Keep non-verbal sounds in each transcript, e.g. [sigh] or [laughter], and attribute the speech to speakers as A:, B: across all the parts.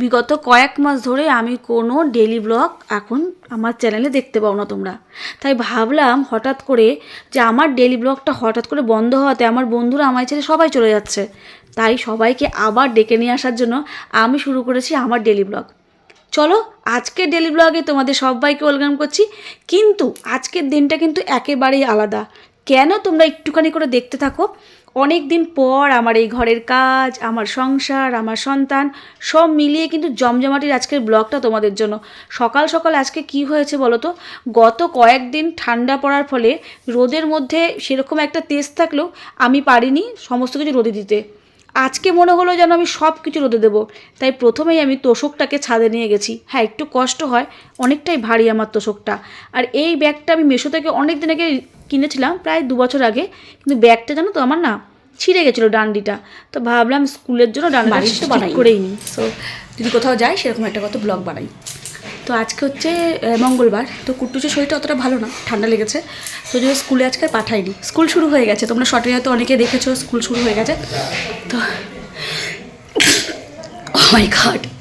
A: বিগত কয়েক মাস ধরে আমি কোনো ডেলি ব্লগ এখন আমার চ্যানেলে দেখতে পাও না তোমরা। তাই ভাবলাম হঠাৎ করে যে আমার ডেলি ব্লগটা হঠাৎ করে বন্ধ হওয়াতে আমার বন্ধুরা আমার ছেড়ে সবাই চলে যাচ্ছে। তাই সবাইকে আবার ডেকে নিয়ে আসার জন্য আমি শুরু করেছি আমার ডেলি ব্লগ চলো আজকের ডেলি ব্লগে তোমাদের সবাইকে ওয়েলকাম করছি। কিন্তু আজকের দিনটা কিন্তু একেবারেই আলাদা। কেন তোমরা একটুখানি করে দেখতে থাকো? অনেক দিন পর আমার এই ঘরের কাজ, আমার সংসার, আমার সন্তান সব মিলিয়ে কিন্তু জমজমাটির আজকের ব্লগটা তোমাদের জন্য। সকাল সকাল আজকে কি হয়েছে বলো তো? গত কয়েকদিন ঠান্ডা পড়ার ফলে রোদের মধ্যে সেরকম একটা তেজ থাকলেও আমি পারিনি সমস্ত কিছু রোদে দিতে। আজকে মনে হলো যেন আমি সব কিছু রোদে দেবো। তাই প্রথমেই আমি তোষকটাকে ছাদে নিয়ে গেছি। হ্যাঁ একটু কষ্ট হয়, অনেকটাই ভারী আমার তোষকটা। আর এই ব্যাগটা আমি মেশো থেকে অনেক দিন আগে কিনেছিলাম প্রায় দু বছর আগে কিন্তু ব্যাগটা জানো তো আমার না ছিঁড়ে গেছিল ডান্ডিটা। তো ভাবলাম স্কুলের জন্য ডান্ডি
B: বাড়িতে তো
A: বানাই। করেই নিই সো যদি কোথাও যাই সেরকম একটা কত ব্লগ বানাই। তো আজকে হচ্ছে মঙ্গলবার। তো কুট্টুচের শরীরটা অতটা ভালো না ঠান্ডা লেগেছে। তো যদি স্কুলে আজকে পাঠাইনি। স্কুল শুরু হয়ে গেছে। তোমরা শর্টে হয়তো অনেকে দেখেছ স্কুল শুরু হয়ে গেছে। তো মাই গড তো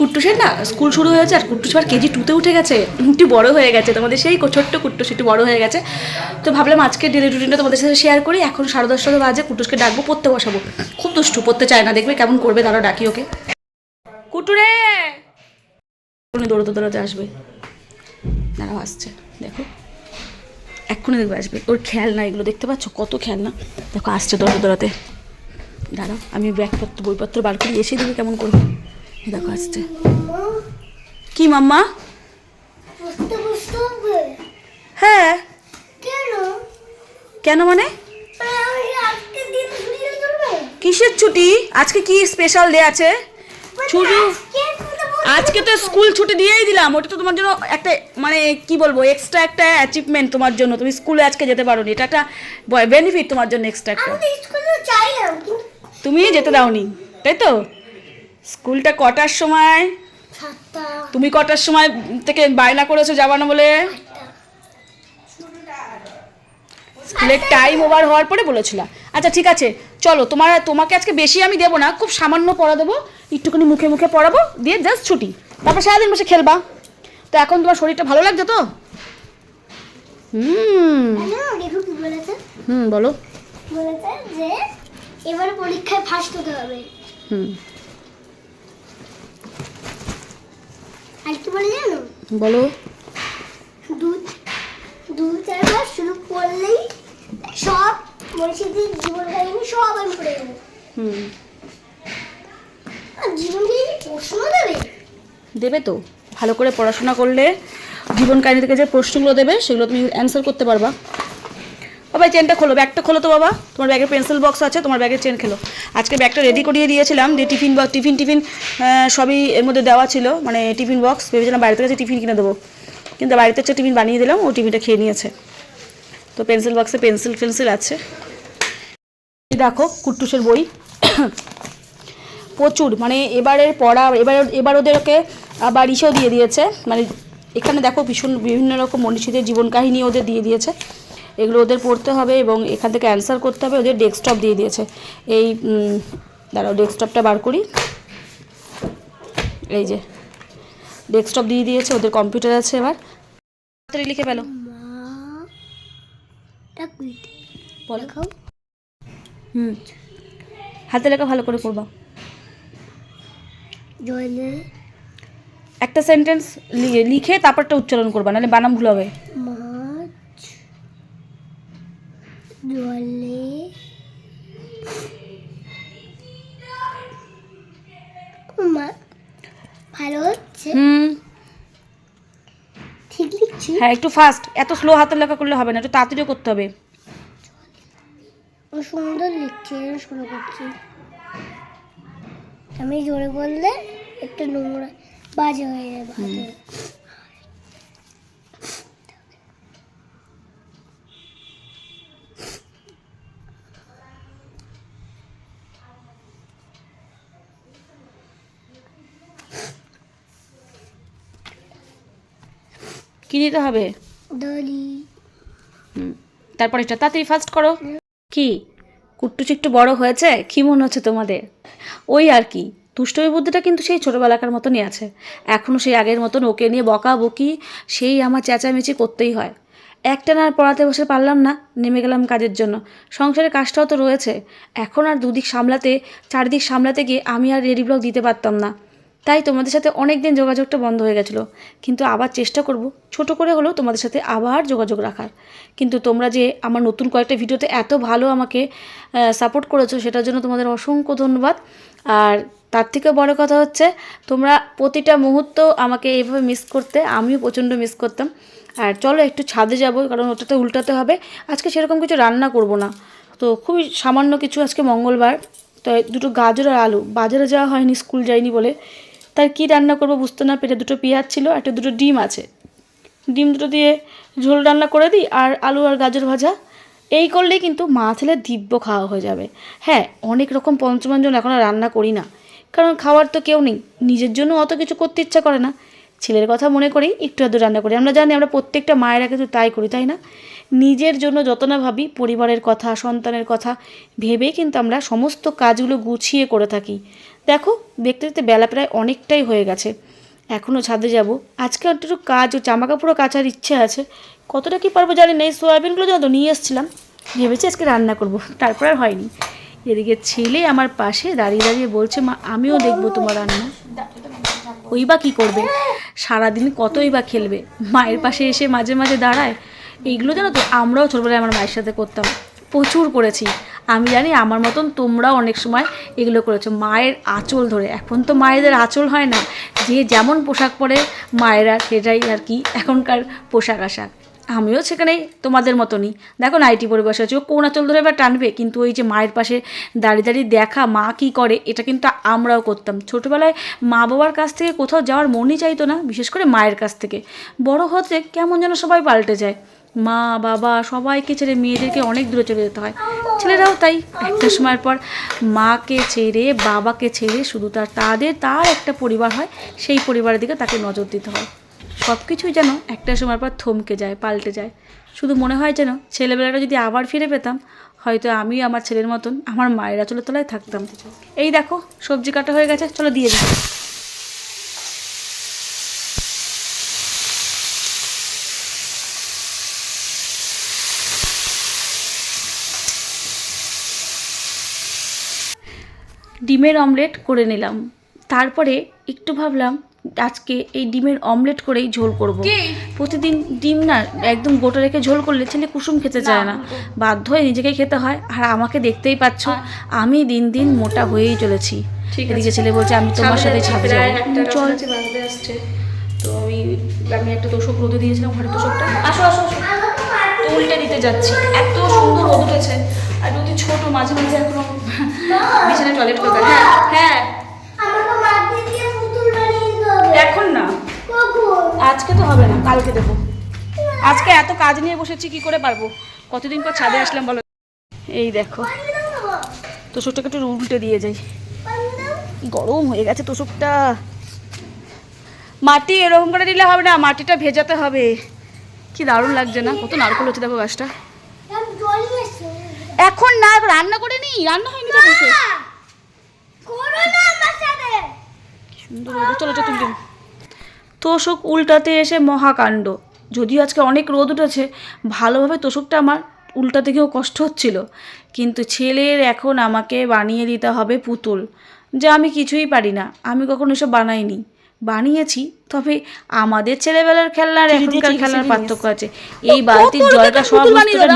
A: কুট্টুসের না স্কুল শুরু হয়েছে আর কুট্টুস আবার কেজি টুতে উঠে গেছে। একটু বড় হয়ে গেছে। তোমাদের সেই ছোট্ট কুট্টুস একটু বড় হয়ে গেছে। তো ভাবলাম আজকে ডেলি রুটিনটা তোমাদের সাথে শেয়ার করি। এখন সাড়ে দশটা বাজে, কুট্টুসকে ডাকবো, পড়তে বসাবো। খুব দুষ্টু, পড়তে চায় না। দেখবে কেমন করবে দাঁড়া ডাকি ওকে। কুটুরে দৌড়তে দৌড়াতে আসবে। দাঁড়াও, আসছে। দেখো। এক্ষুনি দেখবে আসবে। ওর খেলনা এগুলো দেখতে পাচ্ছ? কত খেলনা। দেখো, আসছে দৌড়তে দৌড়াতে। দাঁড়াও, আমি ব্যাগপত্র, বইপত্র বার করে, এসে দিবি কেমন করবে। দেখো আসছে। কি মাম্মা? হ্যাঁ।
C: কেন
A: কেন মানে? কিসের ছুটি? আজকে কি স্পেশাল ডে আছে? ছুটি আজকে তো স্কুল ছুটি দিয়েই দিলাম। ওটা তো তোমার জন্য একটা মানে কি বলব এক্সট্রা একটা অ্যাচিভমেন্ট তোমার জন্য। তুমি স্কুলে আজকে যেতে পারো এটা একটা বেনিফিট তোমার জন্য এক্সট্রা একটা। তুমি যেতে দাওনি তাই তো? স্কুলটা কটার সময়? তুমি কটার সময় থেকে বায়না করেছ যাবা না বলে? স্কুলের টাইম ওভার হওয়ার পরে বলেছিলাম আচ্ছা ঠিক আছে চলো তোমার তোমাকে আজকে বেশি আমি দেবো না খুব সামান্য পড়া দেবো একটুখানি মুখে মুখে পড়াবো দিয়ে জাস্ট ছুটি। তারপর সারাদিন বসে খেলবা। তো এখন তোমার শরীরটা ভালো লাগছে তো? হুম। হুম বলো।
C: বলেছে যে এবার পরীক্ষায় ফার্স্ট হতে হবে।
A: হুম।
C: আর কি বলে জানো?
A: বলো।
C: দুধ দুধ শুরু করলেই সব মনীষীদের জীবন কাহিনী সব আমি পড়ে যাব
A: হুম।
C: জীবন কাহিনী প্রশ্ন দেবে?
A: দেবে তো। ভালো করে পড়াশোনা করলে জীবন কাহিনী থেকে যে প্রশ্নগুলো দেবে সেগুলো তুমি অ্যান্সার করতে পারবা। বাবা চেনটা খোলো, ব্যাগটা খোলো তো বাবা। তোমার ব্যাগে পেন্সিল বক্স আছে, তোমার ব্যাগের চেন খেলো। আজকে ব্যাগটা রেডি করিয়ে দিয়েছিলাম যে টিফিন বা টিফিন টিফিন সবই এর মধ্যে দেওয়া ছিল মানে টিফিন বক্স ভেবেছিলাম বাড়িতে কাছে টিফিন কিনে দেবো। কিন্তু বাড়িতে হচ্ছে টিফিন বানিয়ে দিলাম, ও টিফিনটা খেয়ে নিয়েছে। তো পেন্সিল বক্সে পেন্সিল ফেন্সিল আছে। দেখো, কুট্টুসের বই। [coughs] প্রচুর মানে এবারের পড়া, এবার এবার ওদেরকে আবার ইসেও দিয়ে দিয়েছে। মানে এখানে দেখো ভীষণ, বিভিন্ন রকম মনীষীদের জীবন কাহিনী ওদের দিয়ে দিয়েছে। এগুলো ওদের পড়তে হবে এবং এখান থেকে অ্যান্সার করতে হবে ওদের ডেস্কটপ দিয়ে দিয়েছে। এই দাঁড়াও ডেস্কটপটা বার করি। এই যে ডেস্কটপ দিয়ে দিয়েছে ওদের কম্পিউটার আছে এবার। তাড়াতাড়ি লিখে বলো। হুম। হাতে লেখা ভালো করে
C: করবা
A: একটা সেন্টেন্স লিখে তারপরটা উচ্চারণ করবা নাহলে বানাম ভুল হবে
C: জলে মা ভালো হচ্ছে?
A: হুম।
C: ঠিক লিখছি?
A: হ্যাঁ একটু ফাস্ট এত স্লো হাতের লেখা করলে হবে না একটু তাড়াতাড়িও করতে হবে।
C: ও সুন্দর লিখছি শুরু করছি। আমি জোরে বললে একটু নোংরা বাজে হয়ে যাবে
A: কি দিতে হবে? হুম তারপরে এটা তাড়াতাড়ি ফাস্ট করো। কি? কুট্টুচি একটু বড় হয়েছে? কি মনে হচ্ছে তোমাদের? ওই আর কি দুষ্টমি বুদ্ধিটা কিন্তু সেই ছোটোবেলাকার মতনই আছে। এখনও সেই আগের মতন ওকে নিয়ে বকা বকি সেই আমার চেঁচামেচি করতেই হয়। একটা না আর পড়াতে বসে পারলাম না নেমে গেলাম কাজের জন্য। সংসারের কাজটাও তো রয়েছে। এখন আর দুদিক সামলাতে চারদিক সামলাতে গিয়ে আমি আর রেডি ব্লগ দিতে পারতাম না। তাই তোমাদের সাথে অনেক দিন যোগাযোগটা বন্ধ হয়ে গেছিল। কিন্তু আবার চেষ্টা করব ছোট করে হলেও তোমাদের সাথে আবার যোগাযোগ রাখার। কিন্তু তোমরা যে আমার নতুন কয়েকটা ভিডিওতে এত ভালো আমাকে সাপোর্ট করেছ সেটার জন্য তোমাদের অসংখ্য ধন্যবাদ। আর তার থেকে বড় কথা হচ্ছে, তোমরা প্রতিটা মুহূর্ত আমাকে এইভাবে মিস করতে, আমিও প্রচণ্ড মিস করতাম। আর চলো একটু ছাদে যাব, কারণ ওটাতে উল্টাতে হবে। আজকে সেরকম কিছু রান্না করব না। তো খুবই সামান্য কিছু আজকে মঙ্গলবার। তো দুটো গাজর আর আলু। বাজারে যাওয়া হয়নি, স্কুল যাইনি বলে। তাই কী রান্না করব বুঝতে না পেরে দুটো পেঁয়াজ ছিল একটা দুটো ডিম আছে। ডিম দুটো দিয়ে ঝোল রান্না করে দিই আর আলু আর গাজর ভাজা। এই করলেই কিন্তু মা ছেলে দিব্য খাওয়া হয়ে যাবে। হ্যাঁ অনেক রকম পঞ্চমাঞ্জন এখন আর রান্না করি না। কারণ খাওয়ার তো কেউ নেই, নিজের জন্য অত কিছু করতে ইচ্ছা করে না। ছেলের কথা মনে করেই একটু আধটু রান্না করি। আমরা জানি আমরা প্রত্যেকটা মায়েরা কিন্তু তাই করি, তাই না? নিজের জন্য যত না ভাবি, পরিবারের কথা, সন্তানের কথা ভেবেই কিন্তু আমরা সমস্ত কাজগুলো গুছিয়ে করে থাকি। দেখো, দেখতে দেখতে বেলা প্রায় অনেকটাই হয়ে গেছে। এখনও ছাদে যাব। আজকে একটু কাজ ও জামা কাপড়ও কাচার ইচ্ছে আছে। কতটা কি পারব জানি না, এই সোয়াবিনগুলো যত নিয়ে এসেছিলাম, ভেবেছি আজকে রান্না করব, তারপর আর হয়নি। এদিকে ছেলে আমার পাশে দাঁড়িয়ে দাঁড়িয়ে বলছে, মা, আমিও দেখব তোমার রান্না। ওই বা কী করবে? সারাদিন কতই বা খেলবে? মায়ের পাশে এসে মাঝে মাঝে দাঁড়ায়। এইগুলো জানো তো, আমরাও ছোটবেলায় আমার মায়ের সাথে করতাম। প্রচুর করেছি। আমি জানি আমার মতন তোমরাও অনেক সময় এগুলো করেছ। মায়ের আঁচল ধরে। এখন তো মায়েদের আঁচল হয় না। যে যেমন পোশাক পরে মায়েরা, সেটাই আর কি এখনকার পোশাক আশাক। আমিও সেখানে তোমাদের মতনই। দেখো নাইটি পরে বসে আছি। ও কোন আঁচল ধরে এবার টানবে? কিন্তু ওই যে মায়ের পাশে দাঁড়িয়ে দাঁড়িয়ে দেখা মা কী করে, এটা কিন্তু আমরাও করতাম। ছোটোবেলায় মা বাবার কাছ থেকে কোথাও যাওয়ার মনই চাইতো না, বিশেষ করে মায়ের কাছ থেকে। বড় হতে কেমন যেন সবাই পাল্টে যায়। মা, বাবা সবাইকে ছেড়ে মেয়েদেরকে অনেক দূরে চলে যেতে হয়। ছেলেরাও তাই। একটা সময়ের পর মাকে ছেড়ে, বাবাকে ছেড়ে শুধু তার, তাদের, তার একটা পরিবার হয়, সেই পরিবারের দিকে তাকে নজর দিতে হয়। সব কিছুই যেন একটা সময়ের পর থমকে যায়, পাল্টে যায়। শুধু মনে হয় যেন ছেলেবেলাটা যদি আবার ফিরে পেতাম, হয়তো আমি আমার ছেলের মতন আমার মায়েরা আচলের তলায় থাকতাম। এই দেখো, সবজি কাটা হয়ে গেছে, চলো দিয়ে দিই। ডিমের অমলেট করে নিলাম। তারপরে একটু ভাবলাম আজকে এই ডিমের অমলেট করেই ঝোল করব। প্রতিদিন ডিম না একদম গোটা রেখে ঝোল করলে ছেলে কুসুম খেতে চায় না। বাধ্য হয়ে নিজেকে খেতে হয়। আর আমাকে দেখতেই পাচ্ছ আমি দিন দিন মোটা হয়েই চলেছি। এদিকে ছেলে বলছে আমি তোমার সাথে যাব। চল। আসছে। তো আমি আমি একটা তোষক রোদে দিয়েছিলাম ঘরে তোষকটা। আসো আসো আসো। তো উল্টে দিতে যাচ্ছি। এত সুন্দর রোদ উঠেছে। আর যদি ছোট মাঝে মাঝে এখনও বিছানায় টয়লেট করতে হ্যাঁ হ্যাঁ। এখন না। আজকে তো হবে না কালকে দেবো। আজকে এত কাজ নিয়ে বসেছি কি করে পারব? কতদিন পর ছাদে আসলাম বলো? এই দেখো। তোষকটাকে একটু উল্টে দিয়ে যাই। গরম হয়ে গেছে তোষকটা। মাটি এরকম করে দিলে হবে না মাটিটা ভেজাতে হবে। কি দারুণ লাগছে না কত নারকল হচ্ছে দেখো গাছটা
C: আমি জল নিয়ে এসছি।
A: এখন না রান্না করে নি? রান্না হয়নি তো বসে সুন্দর চলো চলো তুলতে তোষক উল্টাতে এসে মহাকাণ্ড। যদিও আজকে অনেক রোদ উঠেছে ভালোভাবে তোষকটা আমার উল্টাতে গিয়েও কষ্ট হচ্ছিল। কিন্তু ছেলের এখন আমাকে বানিয়ে দিতে হবে পুতুল যা আমি কিছুই পারি না। আমি কখনো এসব বানাইনি। বানিয়েছি তবে আমাদের ছেলেবেলার খেলনা আর এখনকার খেলনার পার্থক্য আছে। এই বালতির জলটা সব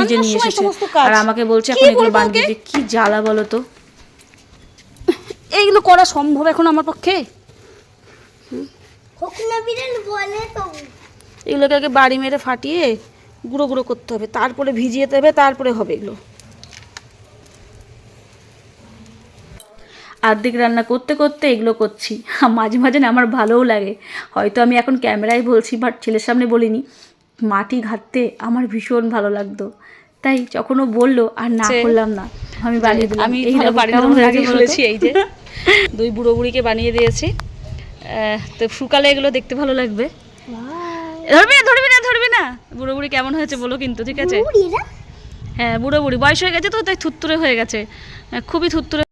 A: নিজে নিয়ে এসেছে। আর আমাকে বলছে এখন এগুলো বানিয়ে দিতে। কি জ্বালা বলো তো? এইগুলো করা সম্ভব এখন আমার পক্ষে?
C: হোক না বিড়াল বলে তো।
A: এগুলোকে আগে বাড়ি মেরে ফাটিয়ে গুঁড়ো গুঁড়ো করতে হবে তারপরে ভিজিয়ে দেবে তারপরে হবে এগুলো। আর্ধেক রান্না করতে করতে এগুলো করছি। মাঝে মাঝে না আমার ভালোও লাগে। হয়তো আমি এখন ক্যামেরায় বলছি বাট ছেলের সামনে বলিনি। মাটি ঘাটতে আমার ভীষণ ভালো লাগতো। তাই যখন ও বলল আর না করলাম না আমি বানিয়ে দিলাম।
B: আমি? বলেছি, এই যে। দুই বুড়ো বুড়িকে বানিয়ে দিয়েছি। আহ, তো শুকালে এগুলো দেখতে ভালো লাগবে। ধরবি না ধরবি না ধরবি না। বুড়ো বুড়ি কেমন হয়েছে বলো কিন্তু ঠিক আছে? হ্যাঁ বুড়ো বুড়ি বয়স হয়ে গেছে তো তাই থুত্তুরে হয়ে গেছে। খুবই থুত্তুরে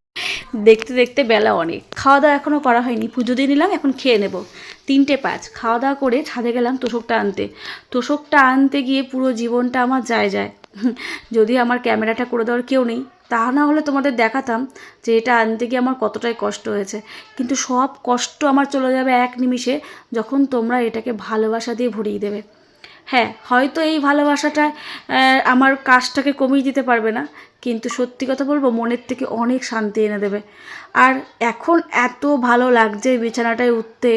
A: দেখতে দেখতে বেলা অনেক। খাওয়া দাওয়া এখনও করা হয়নি। পুজো দিয়ে নিলাম, এখন খেয়ে নেব। তিনটে পাঁচ। খাওয়া দাওয়া করে ছাদে গেলাম তোষকটা আনতে। তোষকটা আনতে গিয়ে পুরো জীবনটা আমার যায় যায়। যদি আমার ক্যামেরাটা করে দেওয়ার কেউ নেই, তা না হলে তোমাদের দেখাতাম যে এটা আনতে গিয়ে আমার কতটাই কষ্ট হয়েছে। কিন্তু সব কষ্ট আমার চলে যাবে এক নিমিষে যখন তোমরা এটাকে ভালোবাসা দিয়ে ভরিয়ে দেবে। হ্যাঁ হয়তো এই ভালোবাসাটা আমার কাজটাকে কমিয়ে দিতে পারবে না, কিন্তু সত্যি কথা বলব, মনের থেকে অনেক শান্তি এনে দেবে। আর এখন এত ভালো লাগছে বিছানাটায় উঠতে,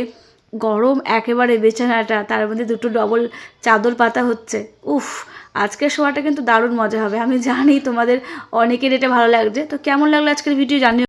A: গরম একেবারে বিছানাটা, তার মধ্যে দুটো ডবল চাদর পাতা হচ্ছে। উফ, আজকের শোয়াটা কিন্তু দারুণ মজা হবে, আমি জানি তোমাদের অনেকের এটা ভালো লাগছে। তো কেমন লাগল আজকের ভিডিও জানিও।